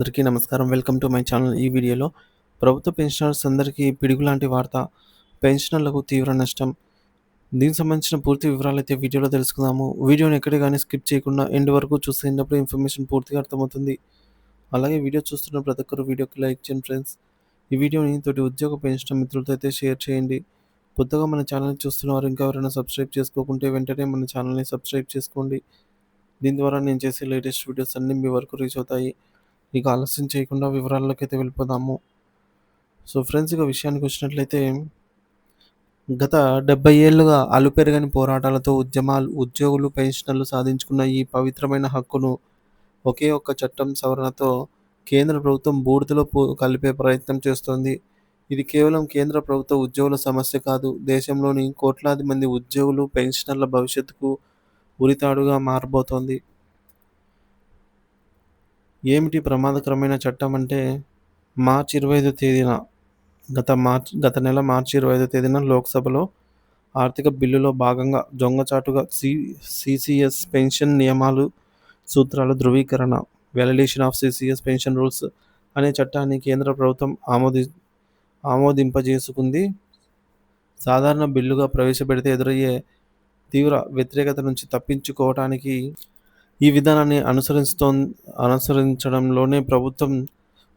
అందరికీ నమస్కారం. Welcome to my channel. ఈ వీడియోలో ప్రభుత్వ పెన్షనర్స్ అందరికీ పిడుగు లాంటి వార్త. పెన్షనర్లకు తీవ్ర నష్టం. దీనికి సంబంధించిన పూర్తి వివరాలు అయితే వీడియోలో తెలుసుకుందాము. వీడియోని ఎక్కడ కానీ స్కిప్ చేయకుండా ఎండ్ వరకు చూసేటప్పుడు ఇన్ఫర్మేషన్ పూర్తిగా అర్థమవుతుంది. అలాగే వీడియో చూస్తున్న ప్రతి ఒక్కరు వీడియోకి లైక్ చేయండి ఫ్రెండ్స్. ఈ వీడియోని తోటి ఉద్యోగ పెన్షన్ మిత్రులతో అయితే షేర్ చేయండి. కొత్తగా మన ఛానల్‌ని చూస్తున్నవారు ఇంకా ఎవరైనా సబ్స్క్రైబ్ చేసుకోకుంటే వెంటనే మన ఛానల్‌ని సబ్స్క్రైబ్ చేసుకోండి. దీని ద్వారా నేను చేసే లేటెస్ట్ వీడియోస్ అన్నీ మీ వరకు రీచ్ అవుతాయి. ఇక ఆలస్యం చేయకుండా వివరాల్లోకైతే వెళ్ళిపోదాము. సో ఫ్రెండ్స్ ఇక విషయానికి వచ్చినట్లయితే గత 70 ఏళ్ళుగా అలుపెరగని పోరాటాలతో ఉద్యమాలు ఉద్యోగులు, పెన్షనర్లు సాధించుకున్న ఈ పవిత్రమైన హక్కును ఒకే ఒక్క చట్టం సవరణతో కేంద్ర ప్రభుత్వం బూడిదలో కలిపే ప్రయత్నం చేస్తోంది. ఇది కేవలం కేంద్ర ప్రభుత్వ ఉద్యోగుల సమస్య కాదు. దేశంలోని కోట్లాది మంది ఉద్యోగులు, పెన్షనర్ల భవిష్యత్తుకు ఉరితాడుగా మారబోతోంది. ఏమిటి ప్రమాదకరమైన చట్టం అంటే మార్చి 25 తేదీన గత మార్చ్ గత నెల మార్చి 25 తేదీన లోక్సభలో ఆర్థిక బిల్లులో భాగంగా దొంగచాటుగా సి సీసీఎస్ పెన్షన్ నియమాలు, సూత్రాల ధృవీకరణ validation of CCS pension rules అనే చట్టాన్ని కేంద్ర ప్రభుత్వం ఆమోది ఆమోదింపజేసుకుంది. సాధారణ బిల్లుగా ప్రవేశపెడితే ఎదురయ్యే తీవ్ర వ్యతిరేకత నుంచి తప్పించుకోవటానికి ఈ విధానాన్ని అనుసరిస్తో అనుసరించడంలోనే ప్రభుత్వం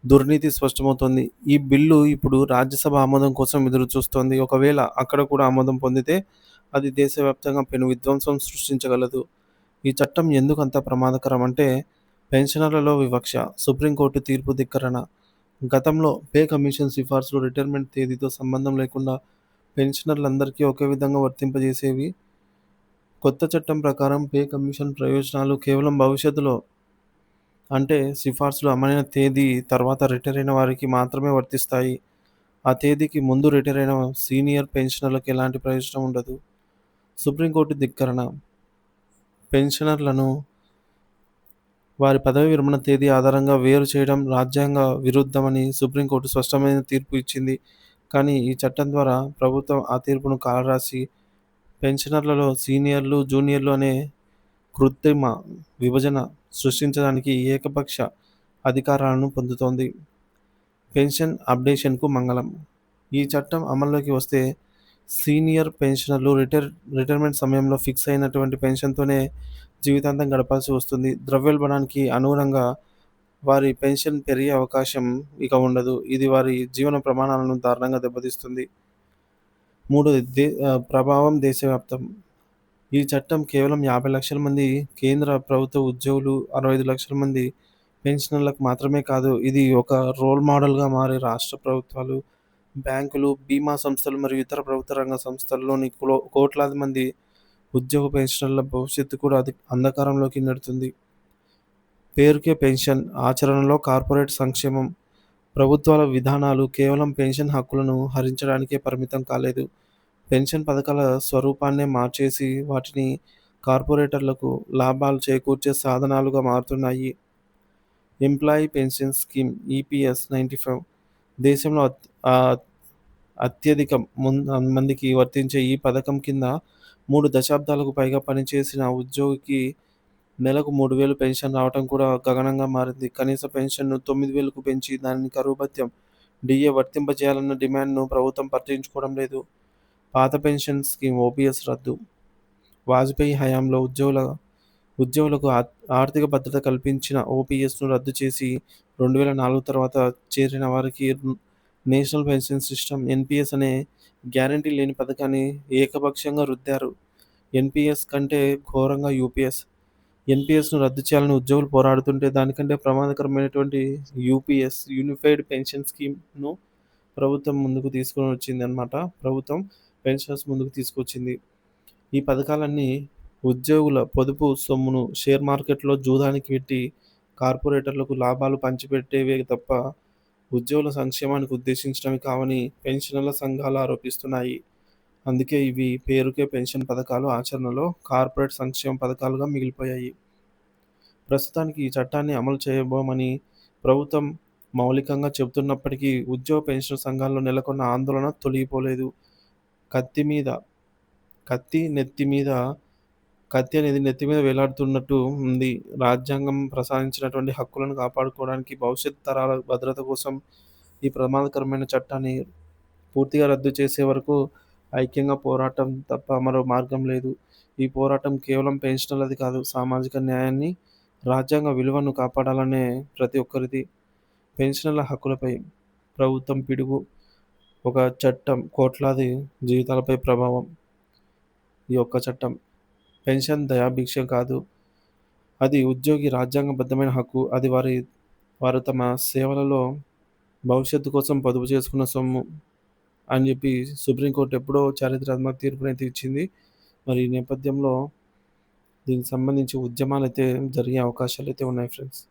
దుర్నీతి స్పష్టమవుతోంది. ఈ బిల్లు ఇప్పుడు రాజ్యసభ ఆమోదం కోసం ఎదురుచూస్తోంది. ఒకవేళ అక్కడ కూడా ఆమోదం పొందితే అది దేశవ్యాప్తంగా పెను విధ్వంసం సృష్టించగలదు. ఈ చట్టం ఎందుకు అంత ప్రమాదకరం అంటే పెన్షనర్లలో వివక్ష, సుప్రీంకోర్టు తీర్పు ధిక్కరణ. గతంలో పే కమిషన్ సిఫార్సులు రిటైర్మెంట్ తేదీతో సంబంధం లేకుండా పెన్షనర్లందరికీ ఒకే విధంగా వర్తింపజేసేవి. కొత్త చట్టం ప్రకారం పే కమిషన్ ప్రయోజనాలు కేవలం భవిష్యత్తులో అంటే సిఫార్సులు అమలైన తేదీ తర్వాత రిటైర్ అయిన వారికి మాత్రమే వర్తిస్తాయి. ఆ తేదీకి ముందు రిటైర్ అయిన సీనియర్ పెన్షనర్లకు ఎలాంటి ప్రయోజనం ఉండదు. సుప్రీంకోర్టు ధిక్కరణ పెన్షనర్లను వారి పదవీ విరమణ తేదీ ఆధారంగా వేరు చేయడం రాజ్యాంగ విరుద్ధమని సుప్రీంకోర్టు స్పష్టమైన తీర్పు ఇచ్చింది. కానీ ఈ చట్టం ద్వారా ప్రభుత్వం ఆ తీర్పును కాలరాసి పెన్షనర్లలో సీనియర్లు, జూనియర్లు అనే కృత్రిమ విభజన సృష్టించడానికి ఏకపక్ష అధికారాలను పొందుతోంది. పెన్షన్ అప్డేషన్‌కు మంగళం ఈ చట్టం అమల్లోకి వస్తే సీనియర్ పెన్షనర్లు రిటైర్ రిటైర్మెంట్ సమయంలో ఫిక్స్ అయినటువంటి పెన్షన్‌తోనే జీవితాంతం గడపాల్సి వస్తుంది. ద్రవ్యోల్బణానికి అనుగుణంగా వారి పెన్షన్ పెరిగే అవకాశం ఇక ఉండదు. ఇది వారి జీవన ప్రమాణాలను దారుణంగా దెబ్బతీస్తుంది. మూడు దే ప్రభావం దేశవ్యాప్తం ఈ చట్టం కేవలం 50 లక్షల మంది కేంద్ర ప్రభుత్వ ఉద్యోగులు, 65 లక్షల మంది పెన్షనర్లకు మాత్రమే కాదు. ఇది ఒక రోల్ మోడల్‌గా మారే రాష్ట్ర ప్రభుత్వాలు, బ్యాంకులు, బీమా సంస్థలు మరియు ఇతర ప్రభుత్వ రంగ సంస్థల్లోని క్లో కోట్లాది మంది ఉద్యోగ పెన్షనర్ల భవిష్యత్తు కూడా అది అంధకారంలోకి నెడుతుంది. పేరుకే పెన్షన్ ఆచరణలో కార్పొరేట్ సంక్షేమం ప్రభుత్వాల విధానాలు కేవలం పెన్షన్ హక్కులను హరించడానికే పరిమితం కాలేదు. పెన్షన్ పథకాల స్వరూపాన్నే మార్చేసి వాటిని కార్పొరేటర్లకు లాభాలు చేకూర్చే సాధనాలుగా మారుతున్నాయి. ఎంప్లాయీ పెన్షన్ స్కీమ్ ఈపీఎస్ 95 దేశంలో అత్ అత్యధిక మందికి వర్తించే ఈ పథకం కింద మూడు దశాబ్దాలకు పైగా పనిచేసిన ఉద్యోగికి నెలకు 3000 పెన్షన్ రావడం కూడా గగనంగా మారింది. కనీస పెన్షన్‌ను 9000కు పెంచి దానిని కరువు భత్యం, డీఏ వర్తింపజేయాలన్న డిమాండ్‌ను ప్రభుత్వం పట్టించుకోవడం లేదు. పాత పెన్షన్ స్కీమ్ ఓపీఎస్ రద్దు వాజపేయి హయాంలో ఉద్యోగుల ఉద్యోగులకు ఆర్ ఆర్థిక భద్రత కల్పించిన ఓపీఎస్‌ను రద్దు చేసి 2004 తర్వాత చేరిన వారికి నేషనల్ పెన్షన్ సిస్టమ్ ఎన్పిఎస్ అనే గ్యారంటీ లేని పథకాన్ని ఏకపక్షంగా రుద్దారు. ఎన్పిఎస్ కంటే ఘోరంగా యూపీఎస్. ఎన్పిఎస్ను రద్దు చేయాలని ఉద్యోగులు పోరాడుతుంటే దానికంటే ప్రమాదకరమైనటువంటి యూపీఎస్ యూనిఫైడ్ పెన్షన్ స్కీమ్‌ను ప్రభుత్వం ముందుకు తీసుకొని వచ్చిందన్నమాట. ప్రభుత్వం పెన్షన్స్ ముందుకు తీసుకొచ్చింది. ఈ పథకాలన్నీ ఉద్యోగుల పొదుపు సొమ్మును షేర్ మార్కెట్‌లో జూదానికి పెట్టి కార్పొరేటర్లకు లాభాలు పంచిపెట్టేవే తప్ప ఉద్యోగుల సంక్షేమానికి ఉద్దేశించినవి కావని పెన్షనర్ల సంఘాలు ఆరోపిస్తున్నాయి. అందుకే ఇవి పేరుకే పెన్షన్ పథకాలు ఆచరణలో కార్పొరేట్ సంక్షేమ పథకాలుగా మిగిలిపోయాయి. ప్రస్తుతానికి ఈ చట్టాన్ని అమలు చేయబోమని ప్రభుత్వం మౌలికంగా చెబుతున్నప్పటికీ ఉద్యోగ పెన్షన్ సంఘాల్లో నెలకొన్న ఆందోళన తొలగిపోలేదు. కత్తి మీద కత్తి నెత్తి మీద కత్తి అనేది నెత్తి మీద వేలాడుతున్నట్టు ఉంది. రాజ్యాంగం ప్రసాదించినటువంటి హక్కులను కాపాడుకోవడానికి, భవిష్యత్ తరాల భద్రత కోసం ఈ ప్రమాదకరమైన చట్టాన్ని పూర్తిగా రద్దు చేసే వరకు ఐక్యంగా పోరాటం తప్ప మరో మార్గం లేదు. ఈ పోరాటం కేవలం పెన్షనర్లది కాదు, సామాజిక న్యాయాన్ని, రాజ్యాంగ విలువను కాపాడాలనే ప్రతి ఒక్కరిది. పెన్షనర్ల హక్కులపై ప్రభుత్వం పిడుగు ఒక చట్టం కోట్లాది జీవితాలపై ప్రభావం. ఈ యొక్క చట్టం పెన్షన్ దయాభిక్ష కాదు. అది ఉద్యోగి రాజ్యాంగబద్ధమైన హక్కు. అది వారి వారు తమ సేవలలో భవిష్యత్తు కోసం పొదుపు చేసుకున్న సొమ్ము అని చెప్పి సుప్రీంకోర్టు ఎప్పుడో చారిత్రాత్మక తీర్పునైతే ఇచ్చింది. మరి ఈ నేపథ్యంలో దీనికి సంబంధించి ఉద్యమాలు అయితే జరిగే అవకాశాలు అయితే ఉన్నాయి ఫ్రెండ్స్.